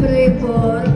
прибор.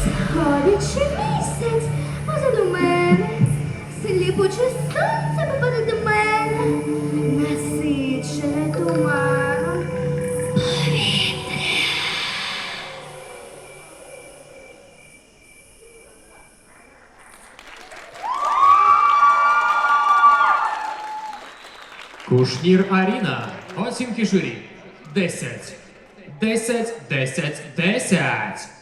Сходячи місяць, позаду мене, сліпуче сонце попаде до мене, насичене туманом повітря. Кушнір Аріна. Оцінки журі. Десять. 10, 10, 10.